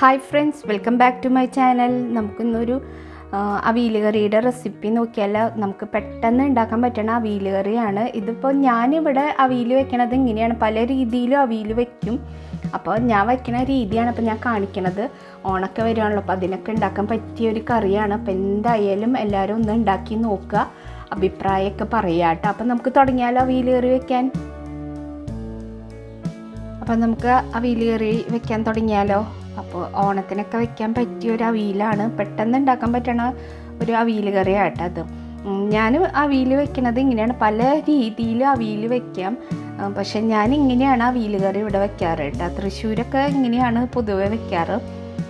Hi friends welcome back to my channel നമുക്കിന്നൊരു അവിയൽ കറിയുടെ recipe നോക്കിയാൽ നമുക്ക് പെട്ടെന്ന് ഉണ്ടാക്കാൻ പറ്റണ അവിയൽ കറിയാണ് ഇതിപ്പോൾ ഞാനിവിടെ അവിയൽ വെക്കണത് ഇങ്ങനെയാണ്. പല രീതിയിലും അവിയൽ വെക്കും. അപ്പോൾ ഞാൻ വയ്ക്കുന്ന രീതിയാണ് അപ്പോൾ ഞാൻ കാണിക്കണത്. ഓണൊക്കെ വരുവാണല്ലോ അപ്പോൾ അതിനൊക്കെ ഉണ്ടാക്കാൻ പറ്റിയ ഒരു കറിയാണ്. അപ്പോൾ എന്തായാലും എല്ലാവരും ഒന്ന് ഉണ്ടാക്കി നോക്കുക. അഭിപ്രായമൊക്കെ പറയുക കേട്ടോ. അപ്പോൾ നമുക്ക് തുടങ്ങിയാലോ അവിയൽ കറി വെക്കാൻ? അപ്പം നമുക്ക് അവിയൽ കറി വെക്കാൻ തുടങ്ങിയാലോ? അപ്പോൾ ഓണത്തിനൊക്കെ വെക്കാൻ പറ്റിയ ഒരു അവിയലാണ്. പെട്ടെന്ന് ഉണ്ടാക്കാൻ പറ്റണ ഒരു അവിയൽ അത്. ഞാൻ അവിയൽ വെക്കണത് ഇങ്ങനെയാണ്. പല രീതിയിൽ അവിയൽ വെക്കാം. പക്ഷെ ഞാൻ ഇങ്ങനെയാണ് അവിയൽ കറി ഇവിടെ വെക്കാറ് കേട്ടോ തൃശ്ശൂരൊക്കെ ഇങ്ങനെയാണ് പൊതുവെ വെക്കാറ്.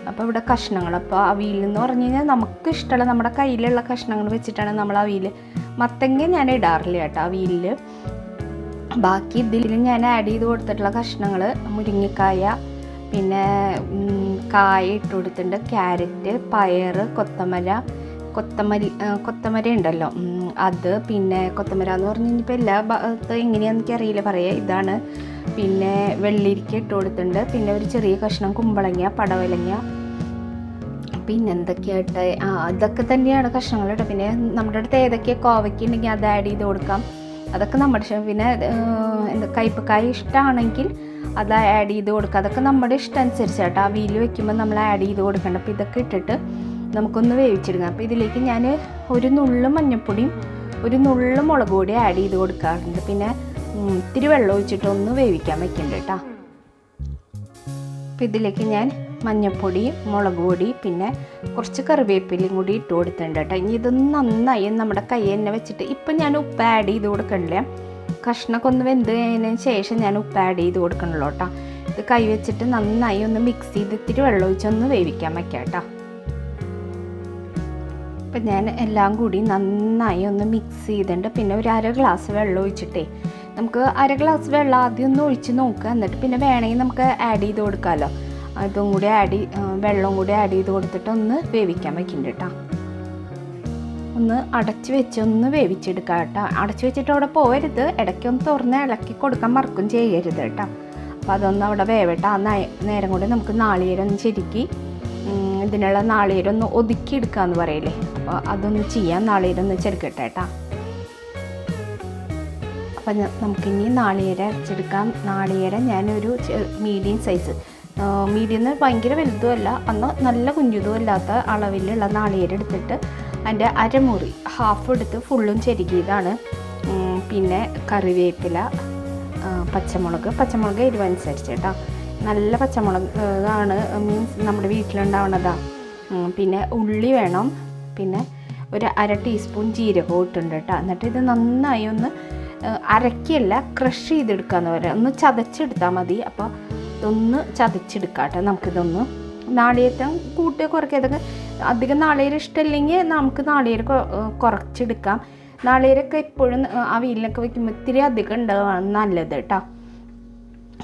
അപ്പോൾ ഇവിടെ കഷ്ണങ്ങൾ അപ്പോൾ അവിയൽ എന്ന് പറഞ്ഞു കഴിഞ്ഞാൽ നമുക്ക് ഇഷ്ടമുള്ള നമ്മുടെ കയ്യിലുള്ള കഷ്ണങ്ങൾ വെച്ചിട്ടാണ് നമ്മൾ അവിയൽ മത്തങ്ങ ഞാൻ ഇടാറില്ല കേട്ടോ അവിയലിൽ ബാക്കി ഇതിൽ ഞാൻ ആഡ് ചെയ്ത് കൊടുത്തിട്ടുള്ള കഷ്ണങ്ങൾ മുരിങ്ങക്കായ പിന്നെ കായ ഇട്ട് കൊടുത്തിട്ടുണ്ട്. ക്യാരറ്റ് പയർ കൊത്തമര. കൊത്തമല്ലി കൊത്തമര ഉണ്ടല്ലോ. അത് പിന്നെ കൊത്തമര എന്ന് പറഞ്ഞു കഴിഞ്ഞപ്പോൾ എല്ലാ ഭാഗത്ത് എങ്ങനെയാണെന്ന് എനിക്കറിയില്ല പറയാം. ഇതാണ്. പിന്നെ വെള്ളിരിക്ക ഇട്ട് കൊടുത്തിട്ടുണ്ട്. പിന്നെ ഒരു ചെറിയ കഷ്ണം കുമ്പളങ്ങ പടവലങ്ങ. പിന്നെ എന്തൊക്കെയായിട്ട്? ആ ഇതൊക്കെ തന്നെയാണ് കഷ്ണങ്ങൾ കേട്ടോ. പിന്നെ നമ്മുടെ അടുത്ത് ഏതൊക്കെ കോവയ്ക്ക് ഉണ്ടെങ്കിൽ അത് ആഡ് ചെയ്ത് കൊടുക്കാം. അതൊക്കെ നമ്മുടെ പിന്നെ എന്താ കയ്പക്കായ ഇഷ്ടമാണെങ്കിൽ അത് ആഡ് ചെയ്ത് കൊടുക്കുക. അതൊക്കെ നമ്മുടെ ഇഷ്ടം അനുസരിച്ച് കേട്ടോ വീൽ വെക്കുമ്പോൾ നമ്മൾ ആഡ് ചെയ്ത് കൊടുക്കണം. അപ്പോൾ ഇതൊക്കെ ഇട്ടിട്ട് നമുക്കൊന്ന് വേവിച്ചെടുക്കാം. അപ്പോൾ ഇതിലേക്ക് ഞാൻ ഒരു നുള്ളു മഞ്ഞൾപ്പൊടിയും ഒരു നുള്ളു മുളക് പൊടി ആഡ് ചെയ്ത് കൊടുക്കാറുണ്ട്. പിന്നെ ഇത്തിരി വെള്ളം ഒഴിച്ചിട്ട് ഒന്ന് വേവിക്കാൻ വെക്കുന്നുണ്ട് കേട്ടോ. അപ്പോൾ ഇതിലേക്ക് ഞാൻ മഞ്ഞൾപ്പൊടി മുളക് പൊടി പിന്നെ കുറച്ച് കറിവേപ്പിലയും കൂടി ഇട്ട് കൊടുത്തിട്ടുണ്ട് കേട്ടോ. ഇനി ഇത് നന്നായി നമ്മുടെ കൈ തന്നെ വെച്ചിട്ട് ഇപ്പം ഞാൻ ഉപ്പ് ആഡ് ചെയ്ത് കൊടുക്കണില്ല? കഷ്ണമൊക്കെ ഒന്ന് വെന്ത് കഴിഞ്ഞതിന് ശേഷം ഞാൻ ഉപ്പ് ആഡ് ചെയ്ത് കൊടുക്കണല്ലോ കേട്ടോ. ഇത് കൈ വെച്ചിട്ട് നന്നായി ഒന്ന് മിക്സ് ചെയ്ത് ഇത്തിരി വെള്ളം ഒഴിച്ചൊന്ന് വേവിക്കാൻ വയ്ക്കാം കേട്ടോ. അപ്പം ഞാൻ എല്ലാം കൂടി നന്നായി ഒന്ന് മിക്സ് ചെയ്തിട്ടുണ്ട്. പിന്നെ ഒരു അര ഗ്ലാസ് വെള്ളം ഒഴിച്ചിട്ടേ നമുക്ക് അര ഗ്ലാസ് വെള്ളം ആദ്യം ഒന്ന് ഒഴിച്ച് നോക്കുക. എന്നിട്ട് പിന്നെ വേണമെങ്കിൽ നമുക്ക് ആഡ് ചെയ്ത് കൊടുക്കാമല്ലോ. അതും കൂടി ആഡ് വെള്ളം കൂടി ആഡ് ചെയ്ത് കൊടുത്തിട്ട് ഒന്ന് വേവിക്കാൻ വയ്ക്കുന്നുണ്ട് കേട്ടോ. ഒന്ന് അടച്ച് വെച്ച് ഒന്ന് വേവിച്ചെടുക്കുക കേട്ടോ. അടച്ച് വെച്ചിട്ട് അവിടെ പോകരുത് ഇടയ്ക്കൊന്ന് തുറന്ന് ഇളക്കി കൊടുക്കാൻ മറക്കും ചെയ്യരുത് കേട്ടോ. അപ്പോൾ അതൊന്ന് അവിടെ വേവട്ടെ. ആ നേരം കൊണ്ട് നമുക്ക് നാളികേരം ശരിക്ക് ഇതിനുള്ള നാളികേരം ഒന്ന് ഒതുക്കി എന്ന് പറയില്ലേ? അപ്പോൾ അതൊന്ന് ചെയ്യാം. നാളികേരം ഒന്ന് ചെറുക്കട്ടെ കേട്ടോ. അപ്പം നമുക്കിനി നാളികേരം അരച്ചെടുക്കാം. നാളികേരം ഞാനൊരു മീഡിയം സൈസ്. മീഡിയം എന്ന് ഭയങ്കര വലുതുമല്ല. അന്ന് നല്ല കുഞ്ഞുതും അല്ലാത്ത അളവിലുള്ള നാളികേരം എടുത്തിട്ട് അതിന്റെ അരമുറി ഹാഫ് എടുത്ത് ഫുള്ളും ചെരുകിയതാണ്. പിന്നെ കറിവേപ്പില പച്ചമുളക്. പച്ചമുളക് എരിവനുസരിച്ച് കേട്ടോ. നല്ല പച്ചമുളക് ആണ് മീൻസ് നമ്മുടെ വീട്ടിലുണ്ടാവണതാണ് പിന്നെ ഉള്ളി വേണം. പിന്നെ ഒരു അര ടീസ്പൂൺ ജീരകവും ഇട്ടുണ്ട് കേട്ടോ. എന്നിട്ട് ഇത് നന്നായി ഒന്ന് അരക്കിയല്ല ക്രഷ് ചെയ്തെടുക്കാന്ന് പറയാം. ഒന്ന് ചതച്ചെടുത്താൽ മതി. അപ്പോൾ ഇതൊന്ന് ചതച്ചെടുക്കാം കേട്ടോ. നമുക്കിതൊന്ന് നാളിയേറ്റം കൂട്ടുക കുറയ്ക്കുക ഇതൊക്കെ അധികം നാളികേരം ഇഷ്ടമില്ലെങ്കിൽ നമുക്ക് നാളികേരം കുറച്ചെടുക്കാം. നാളികേരമൊക്കെ എപ്പോഴും അവിയലിനൊക്കെ വയ്ക്കുമ്പോൾ ഇത്തിരി അധികം ഉണ്ടാവുകയാണ് നല്ലത് കേട്ടോ.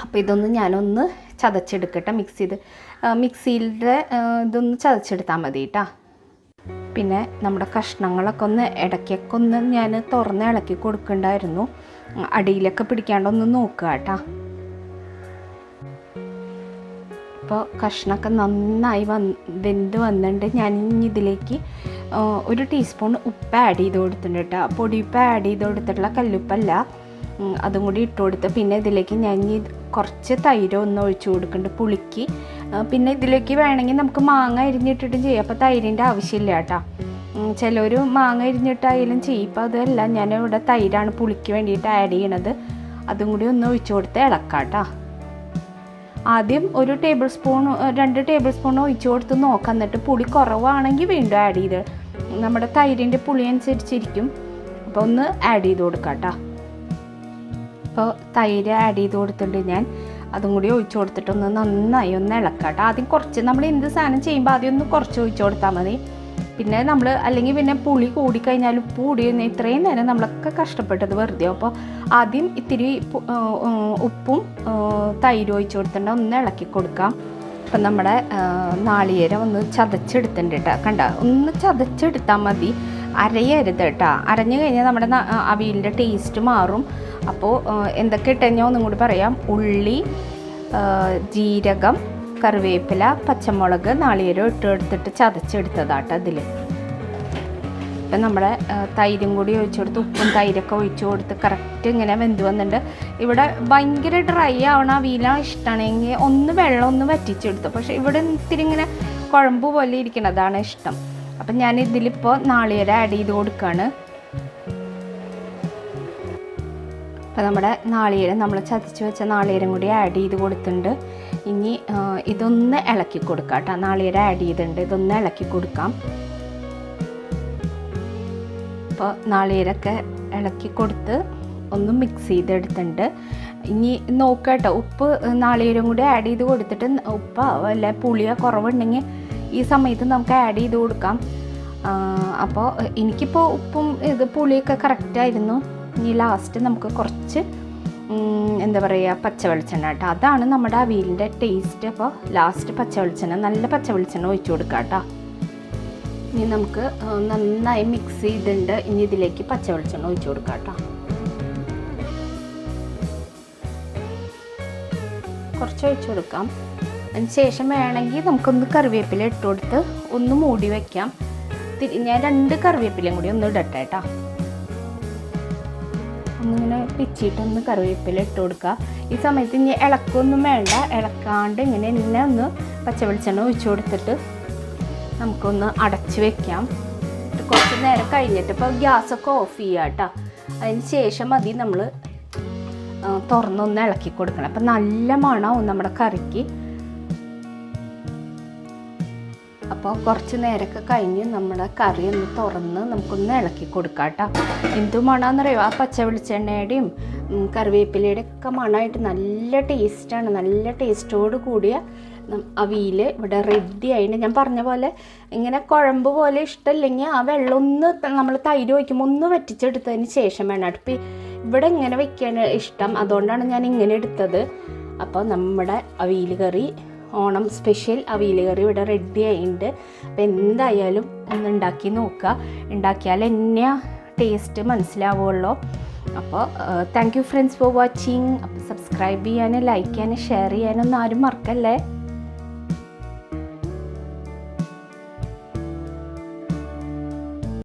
അപ്പോൾ ഇതൊന്ന് ഞാനൊന്ന് ചതച്ചെടുക്കട്ടെ മിക്സ് ചെയ്ത്. മിക്സിയിലെ ഇതൊന്ന് ചതച്ചെടുത്താൽ മതി കേട്ടോ. പിന്നെ നമ്മുടെ കഷ്ണങ്ങളൊക്കെ ഒന്ന് ഇടയ്ക്കൊക്കെ ഒന്ന് ഞാൻ തുറന്ന് ഇളക്കി കൊടുക്കണ്ടായിരുന്നു. അടിയിലൊക്കെ പിടിക്കാണ്ടൊന്ന് നോക്കുക കേട്ടോ. ഇപ്പോൾ കഷ്ണമൊക്കെ നന്നായി വന്ന് വെന്ത് വന്നിട്ടുണ്ട്. ഞാൻ ഇതിലേക്ക് ഒരു ടീസ്പൂൺ ഉപ്പ് ആഡ് ചെയ്ത് കൊടുത്തിട്ടുണ്ട് കേട്ടോ. പൊടിയുപ്പ് ആഡ് ചെയ്ത് കൊടുത്തിട്ടുള്ള കല്ലുപ്പല്ല. അതും കൂടി ഇട്ട് കൊടുത്ത് പിന്നെ ഇതിലേക്ക് ഞാൻ ഈ കുറച്ച് തൈര് ഒന്ന് ഒഴിച്ചു കൊടുക്കുന്നുണ്ട് പുളിക്ക്. പിന്നെ ഇതിലേക്ക് വേണമെങ്കിൽ നമുക്ക് മാങ്ങ അരിഞ്ഞിട്ടിട്ടും ചെയ്യാം. അപ്പോൾ തൈരിന്റെ ആവശ്യമില്ല കേട്ടോ. ചിലർ മാങ്ങ അരിഞ്ഞിട്ടായാലും ചെയ്യും. ഇപ്പോൾ അതല്ല ഇവിടെ തൈരാണ് പുളിക്ക് വേണ്ടിയിട്ട് ആഡ് ചെയ്യണത്. അതും കൂടി ഒന്ന് ഒഴിച്ചു കൊടുത്ത് ഇളക്കാം കേട്ടോ. ആദ്യം ഒരു ടേബിൾ സ്പൂൺ രണ്ട് ടേബിൾ സ്പൂൺ ഒഴിച്ചു കൊടുത്ത് നോക്കാം. എന്നിട്ട് പുളി കുറവാണെങ്കിൽ വീണ്ടും ആഡ് ചെയ്ത്. നമ്മുടെ തൈരിന്റെ പുളി അനുസരിച്ചിരിക്കും. അപ്പോൾ ഒന്ന് ആഡ് ചെയ്ത് കൊടുക്കാം കേട്ടോ അപ്പോൾ തൈര് ആഡ് ചെയ്ത് കൊടുത്തിട്ടുണ്ട് ഞാൻ. അതും കൂടി ഒഴിച്ചു കൊടുത്തിട്ടൊന്ന് നന്നായി ഒന്ന് ഇളക്കാം കേട്ടോ ആദ്യം കുറച്ച് നമ്മൾ എന്ത് സാധനം ചെയ്യുമ്പോൾ ആദ്യം ഒന്ന് കുറച്ച് ഒഴിച്ചു കൊടുത്താൽ മതി. പിന്നെ നമ്മൾ അല്ലെങ്കിൽ പിന്നെ പുളി കൂടിക്കഴിഞ്ഞാൽ ഉപ്പ് കൂടി കഴിഞ്ഞാൽ ഇത്രയും നേരം നമ്മളൊക്കെ കഷ്ടപ്പെട്ടത് വെറുതെ. അപ്പോൾ ആദ്യം ഇത്തിരി ഉപ്പും തൈരും ഒഴിച്ച് കൊടുത്തിട്ട് ഒന്ന് ഇളക്കി കൊടുക്കാം. അപ്പം നമ്മുടെ നാളികേരം ഒന്ന് ചതച്ചെടുത്തിട്ടുണ്ട് കേട്ടോ കണ്ട? ഒന്ന് ചതച്ചെടുത്താൽ മതി. അരയരുത് കേട്ടോ അരഞ്ഞു കഴിഞ്ഞാൽ നമ്മുടെ അവിയലിന്റെ ടേസ്റ്റ് മാറും. അപ്പോൾ എന്തൊക്കെ ഇട്ടുകഴിഞ്ഞാൽ ഒന്നും കൂടി പറയാം. ഉള്ളി ജീരകം കറിവേപ്പില പച്ചമുളക് നാളികേരം ഇട്ട് എടുത്തിട്ട് ചതച്ചെടുത്തതാട്ടോ അതിൽ ഇപ്പം നമ്മുടെ തൈരും കൂടി ഒഴിച്ചു കൊടുത്ത് ഉപ്പും തൈരൊക്കെ ഒഴിച്ചു കൊടുത്ത് കറക്റ്റ് ഇങ്ങനെ വെന്ത് വന്നിട്ടുണ്ട്. ഇവിടെ ഭയങ്കര ഡ്രൈ ആവണ അവിയല ഇഷ്ടമാണെങ്കിൽ ഒന്ന് വെള്ളം ഒന്ന് വറ്റിച്ചെടുത്തു പക്ഷേ ഇവിടെ ഇത്തിരി ഇങ്ങനെ കുഴമ്പ് പോലെ ഇരിക്കണതാണ് ഇഷ്ടം. അപ്പം ഞാൻ ഇതിലിപ്പോൾ നാളികേരം ആഡ് ചെയ്ത് കൊടുക്കുകയാണ് അപ്പോൾ നമ്മുടെ നാളികേരം നമ്മൾ ചതച്ച് വെച്ച നാളികേരം കൂടി ആഡ് ചെയ്ത് കൊടുത്തിട്ടുണ്ട്. ഇനി ഇതൊന്ന് ഇളക്കി കൊടുക്കാം കേട്ടോ. നാളികേരം ആഡ് ചെയ്തിട്ടുണ്ട്. ഇതൊന്ന് ഇളക്കി കൊടുക്കാം. അപ്പോൾ നാളികേരമൊക്കെ ഇളക്കി കൊടുത്ത് ഒന്ന് മിക്സ് ചെയ്തെടുത്തിട്ടുണ്ട്. ഇനി നോക്കുക കേട്ടോ. ഉപ്പ് നാളികേരം കൂടി ആഡ് ചെയ്ത് കൊടുത്തിട്ട് ഉപ്പ് വല്ല പുളിയോ കുറവുണ്ടെങ്കിൽ ഈ സമയത്ത് നമുക്ക് ആഡ് ചെയ്ത് കൊടുക്കാം. അപ്പോൾ എനിക്കിപ്പോൾ ഉപ്പും ഇത് പുളിയൊക്കെ കറക്റ്റായിരുന്നു ഇനി ലാസ്റ്റ് നമുക്ക് കുറച്ച് എന്താ പറയുക പച്ച വെളിച്ചെണ്ണ കേട്ടോ. അതാണ് നമ്മുടെ അവിയലിന്റെ ടേസ്റ്റ് അപ്പോൾ ലാസ്റ്റ് പച്ച വെളിച്ചെണ്ണ നല്ല പച്ച വെളിച്ചെണ്ണ ഒഴിച്ചു കൊടുക്കാം കേട്ടോ. ഇനി നമുക്ക് നന്നായി മിക്സ് ചെയ്തിട്ടുണ്ട്. ഇനി ഇതിലേക്ക് പച്ച വെളിച്ചെണ്ണ ഒഴിച്ചു കൊടുക്കാം കേട്ടോ. കുറച്ച് ഒഴിച്ചു കൊടുക്കാം. അതിന് ശേഷം വേണമെങ്കിൽ നമുക്കൊന്ന് കറിവേപ്പില ഇട്ട് കൊടുത്ത് ഒന്ന് മൂടി വയ്ക്കാം ഞാൻ രണ്ട് കറിവേപ്പിലയും കൂടി ഒന്ന് ഇടട്ടെ കേട്ടോ. ഒന്നിങ്ങനെ പിച്ചിട്ടൊന്ന് കറിവേപ്പില ഇട്ട് കൊടുക്കുക. ഈ സമയത്ത് ഇനി ഇളക്കൊന്നും വേണ്ട. ഇളക്കാണ്ട് ഇങ്ങനെ എന്നെ ഒന്ന് പച്ചവെളിച്ചെണ്ണ ഒഴിച്ചു കൊടുത്തിട്ട് നമുക്കൊന്ന് അടച്ച് വെക്കാം. കുറച്ച് നേരം കഴിഞ്ഞിട്ട് ഇപ്പോൾ ഗ്യാസൊക്കെ ഓഫ് ചെയ്യുക കേട്ടോ. അതിന് ശേഷം മതി നമ്മൾ തുറന്നൊന്ന് ഇളക്കി കൊടുക്കണം. അപ്പം നല്ല മണമാവും നമ്മുടെ കറിക്ക്. അപ്പോൾ കുറച്ച് നേരമൊക്കെ കഴിഞ്ഞ് നമ്മുടെ കറി ഒന്ന് തുറന്ന് നമുക്കൊന്ന് ഇളക്കി കൊടുക്കാം കേട്ടോ. എന്ത് മണമെന്നറിയോ ആ പച്ച വെളിച്ചെണ്ണയുടെയും കറിവേപ്പിലയുടെ ഒക്കെ മണമായിട്ട് നല്ല ടേസ്റ്റാണ് നല്ല ടേസ്റ്റോട് കൂടിയ അവിയിൽ ഇവിടെ റെഡി ആയിട്ട് ഞാൻ പറഞ്ഞ പോലെ ഇങ്ങനെ കുഴമ്പ് പോലെ ഇഷ്ടമില്ലെങ്കിൽ ആ വെള്ളം ഒന്ന് നമ്മൾ തൈര് വയ്ക്കുമ്പോൾ ഒന്ന് വറ്റിച്ചെടുത്തതിന് ശേഷം വേണം അടുപ്പ് ഇവിടെ ഇങ്ങനെ വയ്ക്കാൻ ഇഷ്ടം. അതുകൊണ്ടാണ് ഞാൻ ഇങ്ങനെ എടുത്തത്. അപ്പോൾ നമ്മുടെ അവിയിൽ curry Onam special avial curry ഇവിടെ റെഡി ആയിട്ടുണ്ട് അപ്പോൾ എന്തായാലും ഒന്ന് ഉണ്ടാക്കി നോക്കുക ഉണ്ടാക്കിയാൽ എന്നെ ടേസ്റ്റ് മനസ്സിലാവുള്ളൂ. അപ്പോൾ thank you friends for watching അപ്പോൾ സബ്സ്ക്രൈബ് ചെയ്യാനും ലൈക്ക് ചെയ്യാനും ഷെയർ ചെയ്യാനൊന്നും ആരും മറക്കല്ലേ?